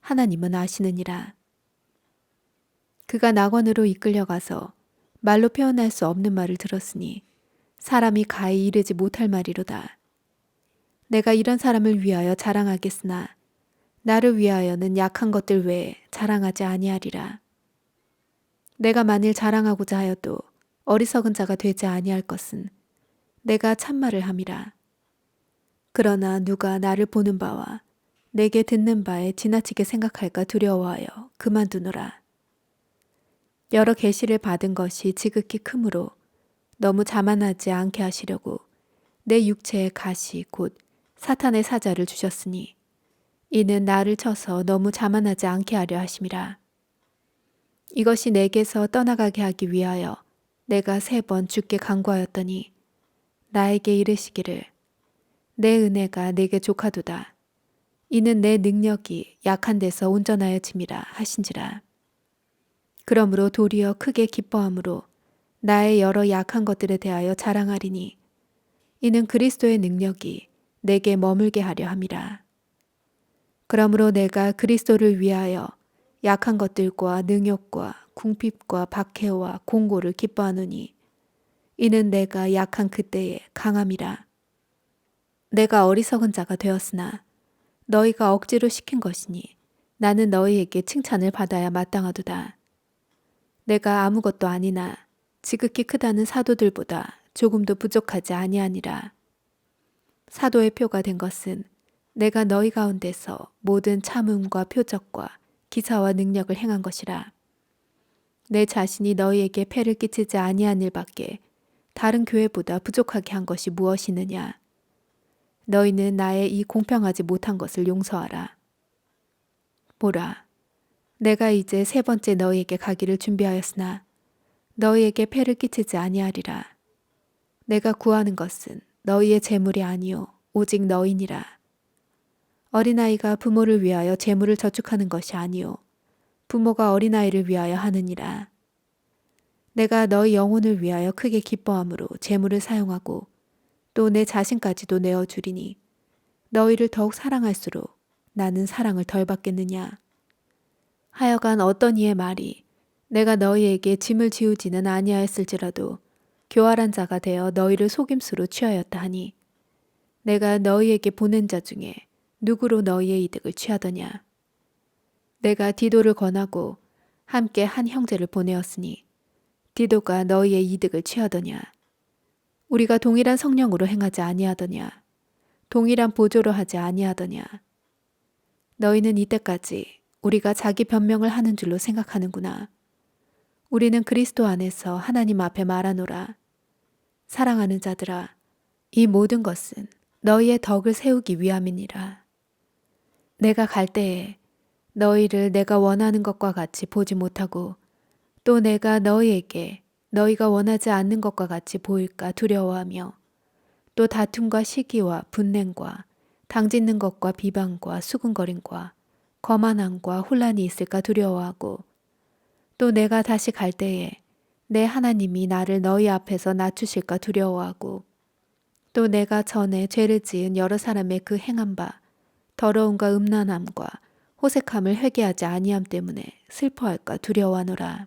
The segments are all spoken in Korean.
하나님은 아시느니라. 그가 낙원으로 이끌려가서 말로 표현할 수 없는 말을 들었으니 사람이 가히 이르지 못할 말이로다. 내가 이런 사람을 위하여 자랑하겠으나 나를 위하여는 약한 것들 외에 자랑하지 아니하리라. 내가 만일 자랑하고자 하여도 어리석은 자가 되지 아니할 것은 내가 참말을 함이라. 그러나 누가 나를 보는 바와 내게 듣는 바에 지나치게 생각할까 두려워하여 그만두노라. 여러 계시를 받은 것이 지극히 크므로 너무 자만하지 않게 하시려고 내 육체의 가시 곧 사탄의 사자를 주셨으니 이는 나를 쳐서 너무 자만하지 않게 하려 하심이라. 이것이 내게서 떠나가게 하기 위하여 내가 세 번 죽게 강구하였더니 나에게 이르시기를 내 은혜가 내게 족하도다. 이는 내 능력이 약한 데서 온전하여짐이라 하신지라. 그러므로 도리어 크게 기뻐함으로 나의 여러 약한 것들에 대하여 자랑하리니 이는 그리스도의 능력이 내게 머물게 하려 함이라. 그러므로 내가 그리스도를 위하여 약한 것들과 능욕과 궁핍과 박해와 공고를 기뻐하노니 이는 내가 약한 그때에 강함이라. 내가 어리석은 자가 되었으나 너희가 억지로 시킨 것이니 나는 너희에게 칭찬을 받아야 마땅하도다. 내가 아무것도 아니나 지극히 크다는 사도들보다 조금도 부족하지 아니하니라. 사도의 표가 된 것은 내가 너희 가운데서 모든 참음과 표적과 기사와 능력을 행한 것이라. 내 자신이 너희에게 폐를 끼치지 아니한 일밖에 다른 교회보다 부족하게 한 것이 무엇이느냐? 너희는 나의 이 공평하지 못한 것을 용서하라. 보라, 내가 이제 세 번째 너희에게 가기를 준비하였으나 너희에게 폐를 끼치지 아니하리라. 내가 구하는 것은 너희의 재물이 아니요 오직 너희니라. 어린아이가 부모를 위하여 재물을 저축하는 것이 아니요 부모가 어린아이를 위하여 하느니라. 내가 너희 영혼을 위하여 크게 기뻐함으로 재물을 사용하고 또 내 자신까지도 내어 주리니 너희를 더욱 사랑할수록 나는 사랑을 덜 받겠느냐. 하여간 어떤 이의 말이 내가 너희에게 짐을 지우지는 아니하였을지라도 교활한 자가 되어 너희를 속임수로 취하였다 하니 내가 너희에게 보낸 자 중에 누구로 너희의 이득을 취하더냐. 내가 디도를 권하고 함께 한 형제를 보내었으니 디도가 너희의 이득을 취하더냐. 우리가 동일한 성령으로 행하지 아니하더냐. 동일한 보조로 하지 아니하더냐. 너희는 이때까지 우리가 자기 변명을 하는 줄로 생각하는구나. 우리는 그리스도 안에서 하나님 앞에 말하노라. 사랑하는 자들아, 이 모든 것은 너희의 덕을 세우기 위함이니라. 내가 갈 때에 너희를 내가 원하는 것과 같이 보지 못하고 또 내가 너희에게 너희가 원하지 않는 것과 같이 보일까 두려워하며 또 다툼과 시기와 분냉과 당짓는 것과 비방과 수군거림과 거만함과 혼란이 있을까 두려워하고 또 내가 다시 갈 때에 내 하나님이 나를 너희 앞에서 낮추실까 두려워하고 또 내가 전에 죄를 지은 여러 사람의 그 행한 바 더러움과 음란함과 호색함을 회개하지 아니함 때문에 슬퍼할까 두려워하노라.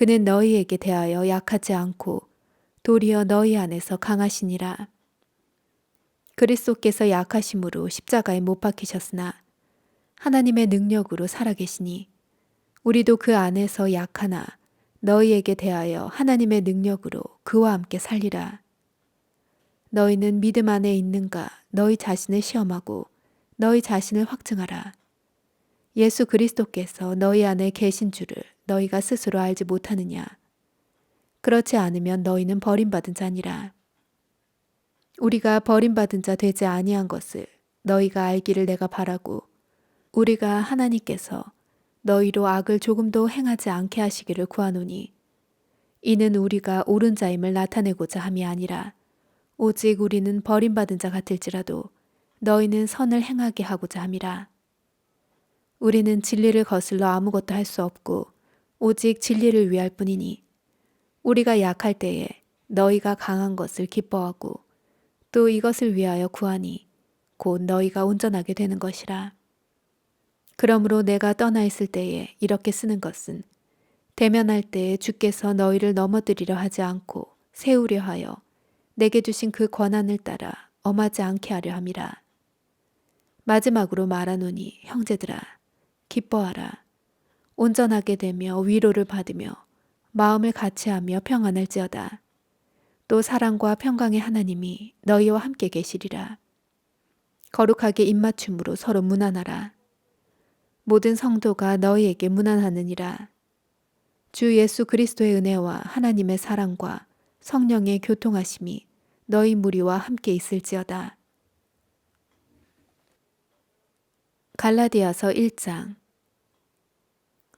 그는 너희에게 대하여 약하지 않고 도리어 너희 안에서 강하시니라. 그리스도께서 약하심으로 십자가에 못 박히셨으나 하나님의 능력으로 살아계시니 우리도 그 안에서 약하나 너희에게 대하여 하나님의 능력으로 그와 함께 살리라. 너희는 믿음 안에 있는가 너희 자신을 시험하고 너희 자신을 확증하라. 예수 그리스도께서 너희 안에 계신 줄을 너희가 스스로 알지 못하느냐. 그렇지 않으면 너희는 버림받은 자니라. 우리가 버림받은 자 되지 아니한 것을 너희가 알기를 내가 바라고 우리가 하나님께서 너희로 악을 조금도 행하지 않게 하시기를 구하노니 이는 우리가 옳은 자임을 나타내고자 함이 아니라 오직 우리는 버림받은 자 같을지라도 너희는 선을 행하게 하고자 함이라 우리는 진리를 거슬러 아무것도 할 수 없고 오직 진리를 위할 뿐이니 우리가 약할 때에 너희가 강한 것을 기뻐하고 또 이것을 위하여 구하니 곧 너희가 온전하게 되는 것이라. 그러므로 내가 떠나 있을 때에 이렇게 쓰는 것은 대면할 때에 주께서 너희를 넘어뜨리려 하지 않고 세우려 하여 내게 주신 그 권한을 따라 엄하지 않게 하려 함이라. 마지막으로 말하노니 형제들아 기뻐하라. 온전하게 되며 위로를 받으며 마음을 같이하며 평안할지어다. 또 사랑과 평강의 하나님이 너희와 함께 계시리라. 거룩하게 입맞춤으로 서로 무난하라. 모든 성도가 너희에게 무난하느니라. 주 예수 그리스도의 은혜와 하나님의 사랑과 성령의 교통하심이 너희 무리와 함께 있을지어다. 갈라디아서 1장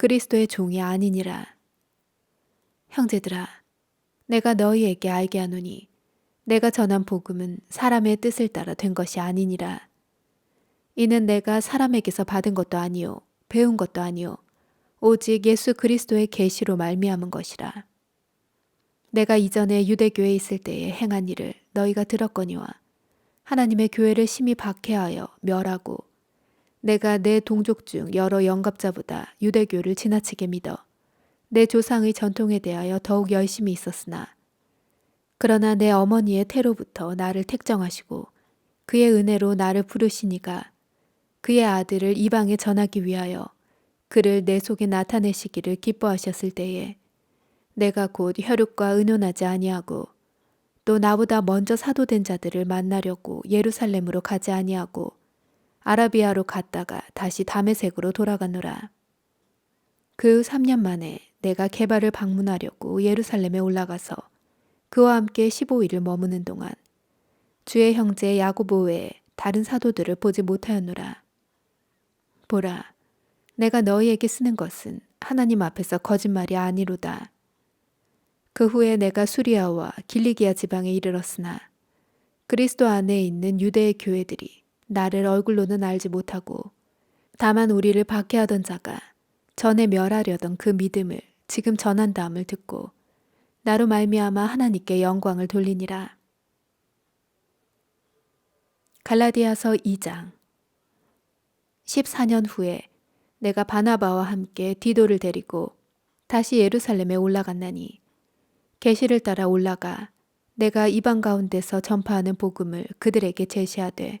그리스도의 종이 아니니라. 형제들아 내가 너희에게 알게 하노니 내가 전한 복음은 사람의 뜻을 따라 된 것이 아니니라. 이는 내가 사람에게서 받은 것도 아니요 배운 것도 아니요 오직 예수 그리스도의 계시로 말미암은 것이라. 내가 이전에 유대교에 있을 때에 행한 일을 너희가 들었거니와 하나님의 교회를 심히 박해하여 멸하고 내가 내 동족 중 여러 영갑자보다 유대교를 지나치게 믿어 내 조상의 전통에 대하여 더욱 열심히 있었으나 그러나 내 어머니의 태로부터 나를 택정하시고 그의 은혜로 나를 부르시니가 그의 아들을 이방에 전하기 위하여 그를 내 속에 나타내시기를 기뻐하셨을 때에 내가 곧 혈육과 의논하지 아니하고 또 나보다 먼저 사도된 자들을 만나려고 예루살렘으로 가지 아니하고 아라비아로 갔다가 다시 다메색으로 돌아가노라. 그 3년 만에 내가 개발을 방문하려고 예루살렘에 올라가서 그와 함께 15일을 머무는 동안 주의 형제 야고보 외에 다른 사도들을 보지 못하였노라. 보라, 내가 너희에게 쓰는 것은 하나님 앞에서 거짓말이 아니로다. 그 후에 내가 수리아와 길리기아 지방에 이르렀으나 그리스도 안에 있는 유대의 교회들이 나를 얼굴로는 알지 못하고 다만 우리를 박해하던 자가 전에 멸하려던 그 믿음을 지금 전한다음을 듣고 나로 말미암아 하나님께 영광을 돌리니라. 갈라디아서 2장 14년 후에 내가 바나바와 함께 디도를 데리고 다시 예루살렘에 올라갔나니 계시를 따라 올라가 내가 이방 가운데서 전파하는 복음을 그들에게 제시하되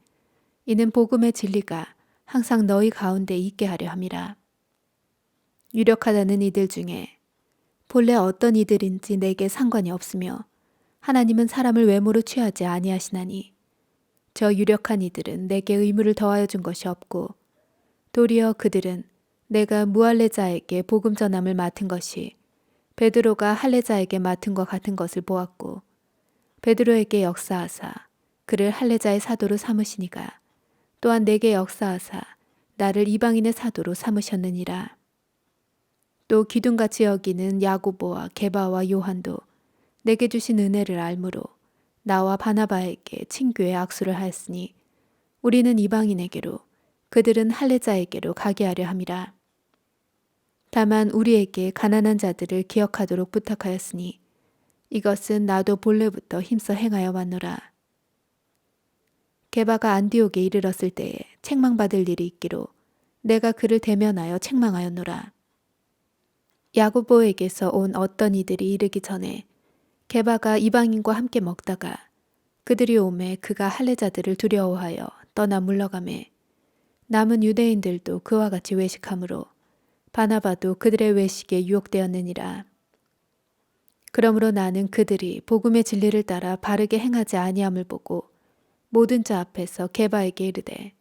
이는 복음의 진리가 항상 너희 가운데 있게 하려 함이라. 유력하다는 이들 중에 본래 어떤 이들인지 내게 상관이 없으며 하나님은 사람을 외모로 취하지 아니하시나니 저 유력한 이들은 내게 의무를 더하여 준 것이 없고 도리어 그들은 내가 무할레자에게 복음 전함을 맡은 것이 베드로가 할레자에게 맡은 것 같은 것을 보았고 베드로에게 역사하사 그를 할레자의 사도로 삼으시니가 또한 내게 역사하사 나를 이방인의 사도로 삼으셨느니라. 또 기둥같이 여기는 야고보와 게바와 요한도 내게 주신 은혜를 알므로 나와 바나바에게 친교의 악수를 하였으니 우리는 이방인에게로 그들은 할례자에게로 가게 하려 함이라. 다만 우리에게 가난한 자들을 기억하도록 부탁하였으니 이것은 나도 본래부터 힘써 행하여 왔노라. 게바가 안디옥에 이르렀을 때에 책망받을 일이 있기로 내가 그를 대면하여 책망하였노라. 야고보에게서 온 어떤 이들이 이르기 전에 게바가 이방인과 함께 먹다가 그들이 오매 그가 할례자들을 두려워하여 떠나 물러가매 남은 유대인들도 그와 같이 외식하므로 바나바도 그들의 외식에 유혹되었느니라. 그러므로 나는 그들이 복음의 진리를 따라 바르게 행하지 아니함을 보고 모든 자 앞에서 게바에게 이르되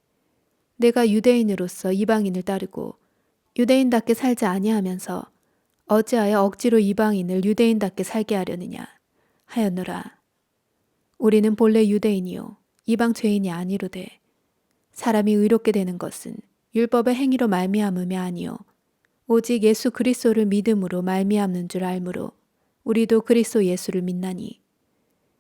내가 유대인으로서 이방인을 따르고 유대인답게 살지 아니하면서 어찌하여 억지로 이방인을 유대인답게 살게 하려느냐 하였노라. 우리는 본래 유대인이요 이방 죄인이 아니로되 사람이 의롭게 되는 것은 율법의 행위로 말미암음이 아니요 오직 예수 그리스도를 믿음으로 말미암는 줄 알므로 우리도 그리스도 예수를 믿나니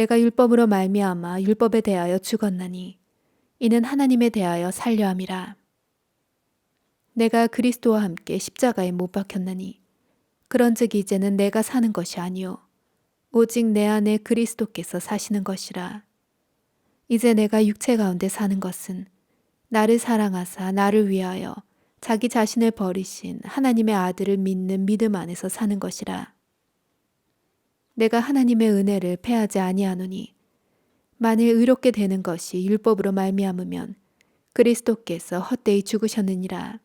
내가 율법으로 말미암아 율법에 대하여 죽었나니 이는 하나님에 대하여 살려 함이라. 내가 그리스도와 함께 십자가에 못 박혔나니 그런즉 이제는 내가 사는 것이 아니요 오직 내 안에 그리스도께서 사시는 것이라. 이제 내가 육체 가운데 사는 것은 나를 사랑하사 나를 위하여 자기 자신을 버리신 하나님의 아들을 믿는 믿음 안에서 사는 것이라. 내가 하나님의 은혜를 패하지 아니하노니 만일 의롭게 되는 것이 율법으로 말미암으면 그리스도께서 헛되이 죽으셨느니라.